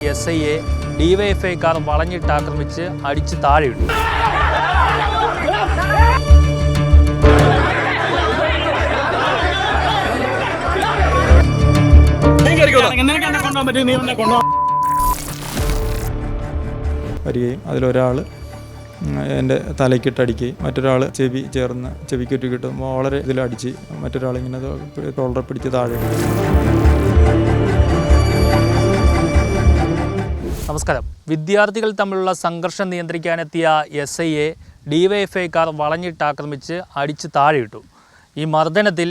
S ഐയെ ഡിവൈഎഫ്ഐക്കാർ വളഞ്ഞിട്ട് ആക്രമിച്ച് അടിച്ച് താഴെയിട്ടു. വരികയും അതിലൊരാൾ എന്റെ തലയ്ക്കിട്ടടിക്കുകയും മറ്റൊരാൾ ചെവി ചേർന്ന് ചെവിക്കുറ്റി കിട്ടും. വളരെ ഇതിലടിച്ച് മറ്റൊരാളിങ്ങനെ ടോളറെ പിടിച്ച് താഴെ നമസ്കാരം. വിദ്യാർത്ഥികൾ തമ്മിലുള്ള സംഘർഷം നിയന്ത്രിക്കാനെത്തിയ എസ് ഐയെ ഡിവൈഎഫ്ഐക്കാർ വളഞ്ഞിട്ട് ആക്രമിച്ച് അടിച്ച് താഴെയിട്ടു. ഈ മർദ്ദനത്തിൽ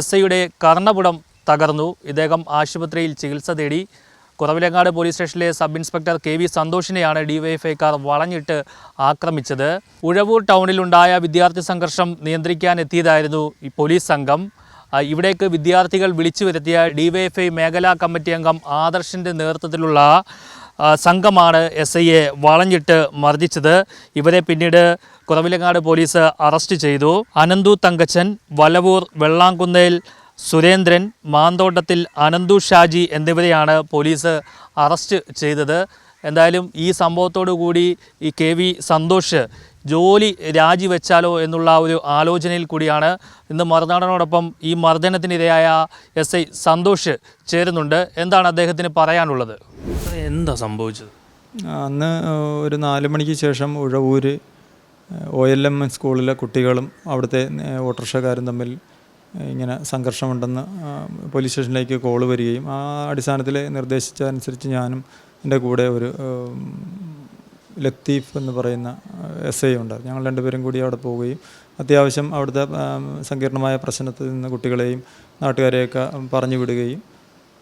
എസ് ഐയുടെ കർണപുടം തകർന്നു. ഇദ്ദേഹം ആശുപത്രിയിൽ ചികിത്സ തേടി കുറവിലങ്ങാട് പോലീസ് സ്റ്റേഷനിലെ സബ് ഇൻസ്പെക്ടർ കെ വി സന്തോഷിനെയാണ് ഡിവൈഎഫ്ഐക്കാർ വളഞ്ഞിട്ട് ആക്രമിച്ചത്. ഉഴവൂർ ടൗണിലുണ്ടായ വിദ്യാർത്ഥി സംഘർഷം നിയന്ത്രിക്കാനെത്തിയതായിരുന്നു ഈ പോലീസ് സംഘം. ഇവിടേക്ക് വിദ്യാർത്ഥികൾ വിളിച്ചു വരുത്തിയ ഡിവൈഎഫ്ഐ മേഖലാ കമ്മിറ്റി അംഗം ആദർശിന്റെ നേതൃത്വത്തിലുള്ള സംഘമാണ് എസ് ഐയെ വളഞ്ഞിട്ട് മർദ്ദിച്ചത്. ഇവരെ പിന്നീട് കുറവിലങ്ങാട് പോലീസ് അറസ്റ്റ് ചെയ്തു. അനന്തു തങ്കച്ചൻ വലവൂർ വെള്ളാങ്കുന്നേൽ സുരേന്ദ്രൻ മാന്തോട്ടത്തിൽ അനന്തു ഷാജി എന്നിവരെയാണ് പോലീസ് അറസ്റ്റ് ചെയ്തത്. എന്തായാലും ഈ സംഭവത്തോടു കൂടി ഈ കെ വി സന്തോഷ് ജോലി രാജിവെച്ചാലോ എന്നുള്ള ഒരു ആലോചനയിൽ കൂടിയാണ് ഇന്ന് മറുനാടനോടൊപ്പം ഈ മർദ്ദനത്തിനിരയായ എസ് ഐ സന്തോഷ് ചേരുന്നുണ്ട്. എന്താണ് അദ്ദേഹത്തിന് പറയാനുള്ളത്? എന്താ സംഭവിച്ചത്? അന്ന് ഒരു നാല് മണിക്ക് ശേഷം ഉഴവൂര് ഒ എൽ എം സ്കൂളിലെ കുട്ടികളും അവിടുത്തെ ഓട്ടോറിക്ഷക്കാരും തമ്മിൽ ഇങ്ങനെ സംഘർഷമുണ്ടെന്ന് പോലീസ് സ്റ്റേഷനിലേക്ക് കോൾ വരികയും ആ അടിസ്ഥാനത്തിൽ നിർദ്ദേശിച്ചതനുസരിച്ച് ഞാനും എന്റെ കൂടെ ഒരു ലത്തീഫ് എന്ന് പറയുന്ന എസ് ഐ ഉണ്ട്. ഞങ്ങൾ രണ്ടുപേരും കൂടി അവിടെ പോവുകയും അത്യാവശ്യം അവിടുത്തെ സങ്കീർണമായ പ്രശ്നത്തിൽ നിന്ന് കുട്ടികളെയും നാട്ടുകാരെയൊക്കെ പറഞ്ഞു വിടുകയും.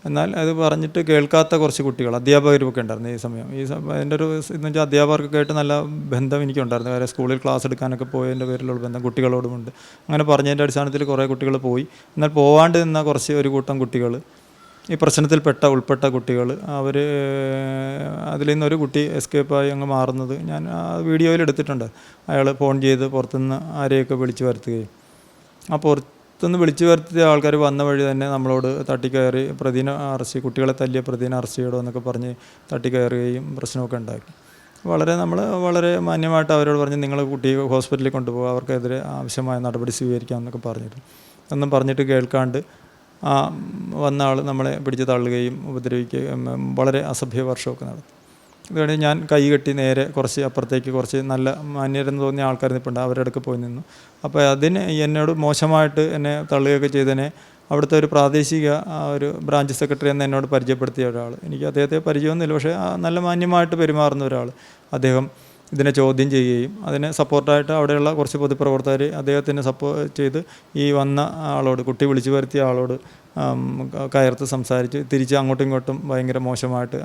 എന്നാൽ അത് പറഞ്ഞിട്ട് കേൾക്കാത്ത കുറച്ച് കുട്ടികൾ അധ്യാപകരുമൊക്കെ ഉണ്ടായിരുന്നു ഈ സമയം. ഈ അതിന്റെ ഒരു എന്ന് വെച്ചാൽ അധ്യാപകർക്കൊക്കെയായിട്ട് നല്ല ബന്ധം എനിക്കുണ്ടായിരുന്നു. കാര്യം സ്കൂളിൽ ക്ലാസ് എടുക്കാനൊക്കെ പോയതിന്റെ പേരിലുള്ള ബന്ധം കുട്ടികളോടുമുണ്ട്. അങ്ങനെ പറഞ്ഞതിന്റെ അടിസ്ഥാനത്തിൽ കുറേ കുട്ടികൾ പോയി. എന്നാൽ പോവാണ്ട് നിന്ന കുറച്ച് ഒരു കൂട്ടം കുട്ടികൾ ഈ പ്രശ്നത്തിൽപ്പെട്ട ഉൾപ്പെട്ട കുട്ടികൾ അവർ അതിൽ നിന്നൊരു കുട്ടി എസ്കേപ്പായി അങ്ങ് മാറുന്നത് ഞാൻ ആ വീഡിയോയിൽ എടുത്തിട്ടുണ്ട്. അയാൾ ഫോൺ ചെയ്ത് പുറത്തുനിന്ന് ആരെയൊക്കെ വിളിച്ചു വരുത്തുകയും. ആ പുറത്തുനിന്ന് വിളിച്ചു വരുത്തിയ ആൾക്കാർ വന്ന വഴി തന്നെ നമ്മളോട് തട്ടിക്കയറി പ്രതിന അറസ്റ്റ് കുട്ടികളെ തല്ലിയ പ്രതിന അറസ്റ്റ് ചെയ്യണോ എന്നൊക്കെ പറഞ്ഞ് തട്ടിക്കയറുകയും പ്രശ്നമൊക്കെ ഉണ്ടാക്കി. വളരെ നമ്മൾ വളരെ മാന്യമായിട്ട് അവരോട് പറഞ്ഞ് നിങ്ങൾ കുട്ടിയെ ഹോസ്പിറ്റലിൽ കൊണ്ടുപോകുക അവർക്കെതിരെ ആവശ്യമായ നടപടി സ്വീകരിക്കാം എന്നൊക്കെ പറഞ്ഞിട്ട് ഒന്നും പറഞ്ഞിട്ട് കേൾക്കാണ്ട് ആ വന്ന ആൾ നമ്മളെ പിടിച്ച് തള്ളുകയും ഉപദ്രവിക്കുകയും വളരെ അസഭ്യ വർഷമൊക്കെ നടത്തി. ഇതുകൊണ്ട് ഞാൻ കൈ കെട്ടി നേരെ കുറച്ച് അപ്പുറത്തേക്ക് കുറച്ച് നല്ല മാന്യരെന്ന് തോന്നിയ ആൾക്കാർ നിൽപ്പുണ്ട് അവരുടെ അടുക്ക് പോയി നിന്നു. അപ്പോൾ അതിന് എന്നോട് മോശമായിട്ട് എന്നെ തള്ളുകയൊക്കെ ചെയ്തതിനെ അവിടുത്തെ ഒരു പ്രാദേശിക ഒരു ബ്രാഞ്ച് സെക്രട്ടറി എന്ന് എന്നോട് പരിചയപ്പെടുത്തിയ ഒരാൾ. എനിക്ക് അദ്ദേഹത്തെ പരിചയമൊന്നുമില്ല പക്ഷേ നല്ല മാന്യമായിട്ട് പെരുമാറുന്ന ഒരാൾ അദ്ദേഹം ഇതിനെ ചോദ്യം ചെയ്യുകയും അതിനെ സപ്പോർട്ടായിട്ട് അവിടെയുള്ള കുറച്ച് പൊതുപ്രവർത്തകർ അദ്ദേഹത്തിന് സപ്പോർട്ട് ചെയ്ത് ഈ വന്ന ആളോട് കുട്ടി വിളിച്ചു വരുത്തിയ ആളോട് കയർത്ത് സംസാരിച്ച് തിരിച്ച് അങ്ങോട്ടും ഇങ്ങോട്ടും ഭയങ്കര മോശമായിട്ട്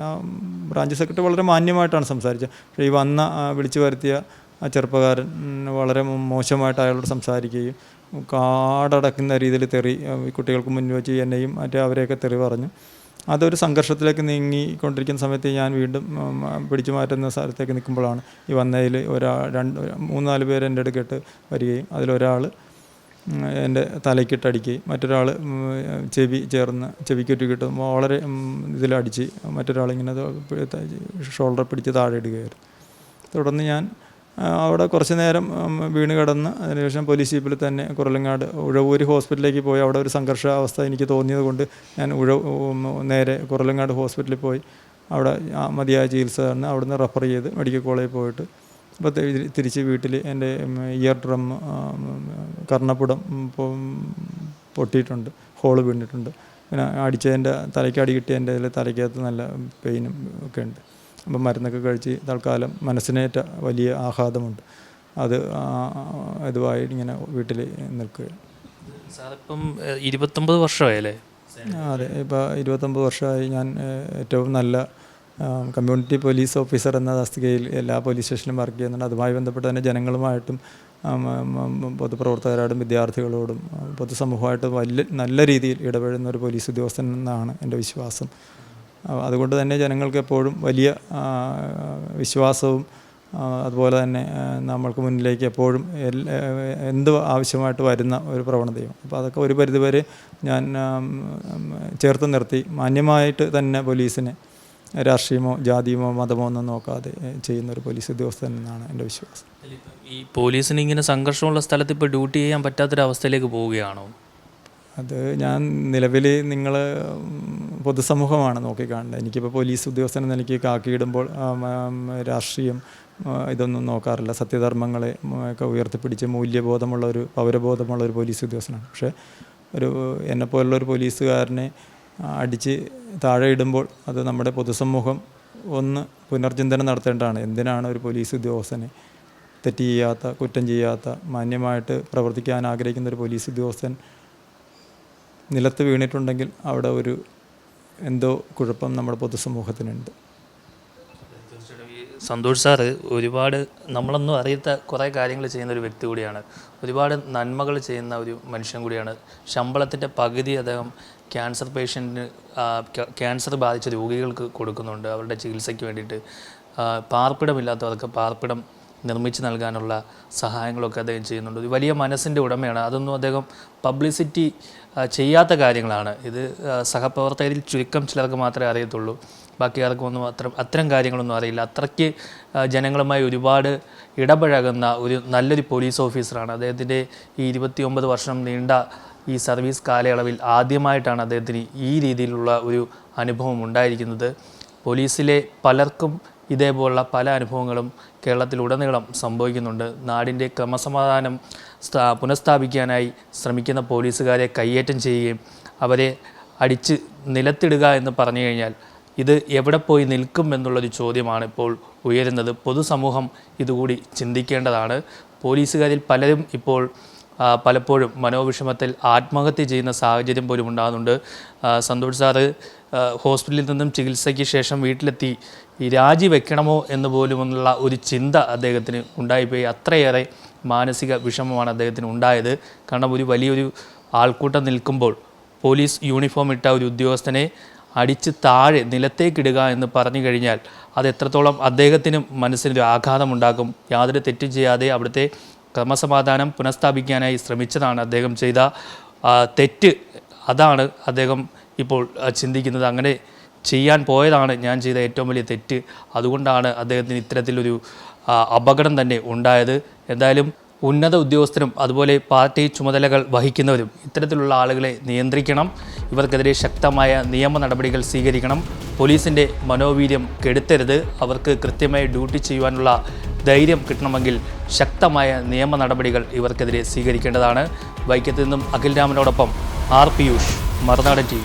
ബ്രാഞ്ച് സെക്രട്ടറി വളരെ മാന്യമായിട്ടാണ് സംസാരിച്ചത്. പക്ഷേ ഈ വന്ന വിളിച്ചു വരുത്തിയ ആ ചെറുപ്പക്കാരൻ വളരെ മോശമായിട്ട് അയാളോട് സംസാരിക്കുകയും കാടടക്കുന്ന രീതിയിൽ തെറി കുട്ടികൾക്ക് മുന്നിൽ വെച്ച് എന്നെയും മറ്റേ അവരെയൊക്കെ തെറി പറഞ്ഞു. അതൊരു സംഘർഷത്തിലേക്ക് നീങ്ങിക്കൊണ്ടിരിക്കുന്ന സമയത്ത് ഞാൻ വീണ്ടും പിടിച്ചു മാറ്റുന്ന സ്ഥലത്തേക്ക് നിൽക്കുമ്പോഴാണ് ഈ വന്നതിൽ ഒരാൾ രണ്ട് മൂന്ന് നാല് പേര് എന്റെ അടുക്കിട്ട് വരികയും അതിലൊരാൾ എന്റെ തലയ്ക്കിട്ടടിക്കുകയും മറ്റൊരാൾ ചെവി ചേർന്ന് ചെവിക്കുറ്റി കിട്ടുമ്പോൾ വളരെ ഇതിലടിച്ച് മറ്റൊരാളിങ്ങനെ ഷോൾഡർ പിടിച്ച് താഴെ ഇടുകയായിരുന്നു. തുടർന്ന് ഞാൻ അവിടെ കുറച്ച് നേരം വീണ് കിടന്ന് അതിനുശേഷം പോലീസ് ജീപ്പിൽ തന്നെ കുറലങ്ങാട് ഉഴവൂര് ഹോസ്പിറ്റലിലേക്ക് പോയി. അവിടെ ഒരു സംഘർഷ അവസ്ഥ എനിക്ക് തോന്നിയത് കൊണ്ട് ഞാൻ ഉഴ നേരെ കുറലങ്ങാട് ഹോസ്പിറ്റലിൽ പോയി. അവിടെ മതിയായ ചികിത്സ തന്ന് അവിടുന്ന് റെഫർ ചെയ്ത് മെഡിക്കൽ കോളേജിൽ പോയിട്ട്. അപ്പോൾ തിരിച്ച് വീട്ടിൽ എന്റെ ഇയർ ഡ്രം കർണപ്പുടം പൊട്ടിയിട്ടുണ്ട്. ഹോൾ വീണിട്ടുണ്ട്. പിന്നെ അടിച്ചതിന്റെ തലയ്ക്ക് അടി കിട്ടിയതിന്റെ തലയ്ക്കകത്ത് നല്ല പെയിനും ഒക്കെ ഉണ്ട്. അപ്പം മരുന്നൊക്കെ കഴിച്ച് തൽക്കാലം മനസ്സിനേറ്റ വലിയ ആഘാതമുണ്ട്. അത് ഇതുമായി ഇങ്ങനെ വീട്ടിൽ നിൽക്കുക സാറിപ്പം ഇരുപത്തൊമ്പത് വർഷമായല്ലേ? അതെ. ഇപ്പോൾ ഇരുപത്തൊമ്പത് വർഷമായി ഞാൻ ഏറ്റവും നല്ല കമ്മ്യൂണിറ്റി പോലീസ് ഓഫീസർ എന്ന തസ്തികയിൽ എല്ലാ പോലീസ് സ്റ്റേഷനിലും വർക്ക് ചെയ്യുന്നുണ്ട്. അതുമായി ബന്ധപ്പെട്ട് തന്നെ ജനങ്ങളുമായിട്ടും പൊതുപ്രവർത്തകരോടും വിദ്യാർത്ഥികളോടും പൊതുസമൂഹമായിട്ട് വലിയ നല്ല രീതിയിൽ ഇടപെടുന്ന ഒരു പോലീസ് ഉദ്യോഗസ്ഥൻ എന്നാണ് എന്റെ വിശ്വാസം. അതുകൊണ്ട് തന്നെ ജനങ്ങൾക്ക് എപ്പോഴും വലിയ വിശ്വാസവും അതുപോലെ തന്നെ നമ്മൾക്ക് മുന്നിലേക്ക് എപ്പോഴും എന്ത് ആവശ്യമായിട്ട് വരുന്ന ഒരു പ്രവണതയും. അപ്പോൾ അതൊക്കെ ഒരു പരിധിവരെ ഞാൻ ചേർത്ത് നിർത്തി. മാന്യമായിട്ട് തന്നെ പോലീസിനെ രാഷ്ട്രീയമോ ജാതിയമോ മതമോ ഒന്നും നോക്കാതെ ചെയ്യുന്ന ഒരു പോലീസ് ഉദ്യോഗസ്ഥൻ എന്നാണ് എന്റെ വിശ്വാസം. ഈ പോലീസിന് ഇങ്ങനെ സംഘർഷമുള്ള സ്ഥലത്ത് ഇപ്പോൾ ഡ്യൂട്ടി ചെയ്യാൻ പറ്റാത്തൊരവസ്ഥയിലേക്ക് പോവുകയാണോ? അത് ഞാൻ നിലവിൽ നിങ്ങൾ പൊതുസമൂഹമാണ് നോക്കിക്കാണുന്നത്. എനിക്കിപ്പോൾ പോലീസ് ഉദ്യോഗസ്ഥൻ എന്ന നിലയ്ക്ക് കാക്കിയിടുമ്പോൾ രാഷ്ട്രീയം ഇതൊന്നും നോക്കാറില്ല. സത്യധർമ്മങ്ങളെ ഒക്കെ ഉയർത്തിപ്പിടിച്ച് മൂല്യബോധമുള്ള ഒരു പൗരബോധമുള്ള ഒരു പോലീസ് ഉദ്യോഗസ്ഥനാണ്. പക്ഷേ ഒരു എന്നെപ്പോലുള്ള ഒരു പോലീസുകാരനെ അടിച്ച് താഴെ ഇടുമ്പോൾ അത് നമ്മുടെ പൊതുസമൂഹം ഒന്ന് പുനർചിന്തനം നടത്തേണ്ടതാണ്. എന്തിനാണ് ഒരു പോലീസ് ഉദ്യോഗസ്ഥനെ തെറ്റ് ചെയ്യാത്ത കുറ്റം ചെയ്യാത്ത മാന്യമായിട്ട് പ്രവർത്തിക്കാൻ ആഗ്രഹിക്കുന്ന ഒരു പോലീസ് ഉദ്യോഗസ്ഥൻ നിലത്ത് വീണിട്ടുണ്ടെങ്കിൽ അവിടെ ഒരു എന്തോ കുഴപ്പം നമ്മുടെ പൊതുസമൂഹത്തിനുണ്ട്. സന്തോഷ് സാറ് ഒരുപാട് നമ്മളൊന്നും അറിയാത്ത കുറേ കാര്യങ്ങൾ ചെയ്യുന്ന ഒരു വ്യക്തി കൂടിയാണ്. ഒരുപാട് നന്മകൾ ചെയ്യുന്ന ഒരു മനുഷ്യൻ കൂടിയാണ്. ശമ്പളത്തിന്റെ പകുതി അദ്ദേഹം ക്യാൻസർ പേഷ്യന്റിന് ക്യാൻസർ ബാധിച്ച രോഗികൾക്ക് കൊടുക്കുന്നുണ്ട്. അവരുടെ ചികിത്സയ്ക്ക് വേണ്ടിയിട്ട് പാർപ്പിടമില്ലാത്തവർക്ക് പാർപ്പിടം നിർമ്മിച്ച് നൽകാനുള്ള സഹായങ്ങളൊക്കെ അദ്ദേഹം ചെയ്യുന്നുണ്ട്. വലിയ മനസ്സിന്റെ ഉടമയാണ്. അതൊന്നും അദ്ദേഹം പബ്ലിസിറ്റി ചെയ്യാത്ത കാര്യങ്ങളാണ്. ഇത് സഹപ്രവർത്തകരിൽ ചുരുക്കം ചിലർക്ക് മാത്രമേ അറിയത്തുള്ളൂ. ബാക്കി ആർക്കും ഒന്നും അത്ര അത്തരം കാര്യങ്ങളൊന്നും അറിയില്ല. അത്രയ്ക്ക് ജനങ്ങളുമായി ഒരുപാട് ഇടപഴകുന്ന ഒരു നല്ലൊരു പോലീസ് ഓഫീസറാണ്. അദ്ദേഹത്തിന്റെ ഈ ഇരുപത്തി ഒമ്പത് വർഷം നീണ്ട ഈ സർവീസ് കാലയളവിൽ ആദ്യമായിട്ടാണ് അദ്ദേഹത്തിന് ഈ രീതിയിലുള്ള ഒരു അനുഭവം ഉണ്ടായിരിക്കുന്നത്. പോലീസിലെ പലർക്കും ഇതേപോലുള്ള പല അനുഭവങ്ങളും കേരളത്തിലുടനീളം സംഭവിക്കുന്നുണ്ട്. നാടിന്റെ ക്രമസമാധാനം സ്ഥാ പുനഃസ്ഥാപിക്കാനായി ശ്രമിക്കുന്ന പോലീസുകാരെ കയ്യേറ്റം ചെയ്യുകയും അവരെ അടിച്ച് നിലത്തിടുക എന്ന് പറഞ്ഞു കഴിഞ്ഞാൽ ഇത് എവിടെ പോയി നിൽക്കും എന്നുള്ളൊരു ചോദ്യമാണ് ഇപ്പോൾ ഉയരുന്നത്. പൊതുസമൂഹം ഇതുകൂടി ചിന്തിക്കേണ്ടതാണ്. പോലീസുകാരിൽ പലരും ഇപ്പോൾ പലപ്പോഴും മനോവിഷമത്തിൽ ആത്മഹത്യ ചെയ്യുന്ന സാഹചര്യം പോലും ഉണ്ടാകുന്നുണ്ട്. സന്തോഷ് സാറ് ഹോസ്പിറ്റലിൽ നിന്നും ചികിത്സയ്ക്ക് ശേഷം വീട്ടിലെത്തി രാജിവെക്കണമോ എന്ന് പോലുമുള്ള ഒരു ചിന്ത അദ്ദേഹത്തിന് ഉണ്ടായിപ്പോയി. അത്രയേറെ മാനസിക വിഷമമാണ് അദ്ദേഹത്തിന് ഉണ്ടായത്. കാരണം ഒരു വലിയൊരു ആൾക്കൂട്ടം നിൽക്കുമ്പോൾ പോലീസ് യൂണിഫോം ഇട്ട ഒരു ഉദ്യോഗസ്ഥനെ അടിച്ച് താഴെ നിലത്തേക്കിടുക എന്ന് പറഞ്ഞു കഴിഞ്ഞാൽ അത് എത്രത്തോളം അദ്ദേഹത്തിനും മനസ്സിനൊരു ആഘാതമുണ്ടാക്കും. യാതൊരു തെറ്റും ചെയ്യാതെ അവിടുത്തെ ക്രമസമാധാനം പുനഃസ്ഥാപിക്കാനായി ശ്രമിച്ചതാണ് അദ്ദേഹം ചെയ്ത തെറ്റ്. അതാണ് അദ്ദേഹം ഇപ്പോൾ ചിന്തിക്കുന്നത് അങ്ങനെ ചെയ്യാൻ പോയതാണ് ഞാൻ ചെയ്ത ഏറ്റവും വലിയ തെറ്റ്. അതുകൊണ്ടാണ് അദ്ദേഹത്തിന് ഇത്തരത്തിലൊരു അപകടം തന്നെ ഉണ്ടായത്. എന്തായാലും ഉന്നത ഉദ്യോഗസ്ഥരും അതുപോലെ പാർട്ടി ചുമതലകൾ വഹിക്കുന്നവരും ഇത്തരത്തിലുള്ള ആളുകളെ നിയന്ത്രിക്കണം. ഇവർക്കെതിരെ ശക്തമായ നിയമ നടപടികൾ സ്വീകരിക്കണം. പോലീസിന്റെ മനോവീര്യം കെടുത്തരുത്. അവർക്ക് കൃത്യമായി ഡ്യൂട്ടി ചെയ്യുവാനുള്ള ധൈര്യം കിട്ടണമെങ്കിൽ ശക്തമായ നിയമ നടപടികൾ ഇവർക്കെതിരെ സ്വീകരിക്കേണ്ടതാണ്. വൈക്കത്ത് നിന്നും അഖിൽ രാമനോടൊപ്പം ആർ പിയൂഷ്. മറുനാടൻ ടി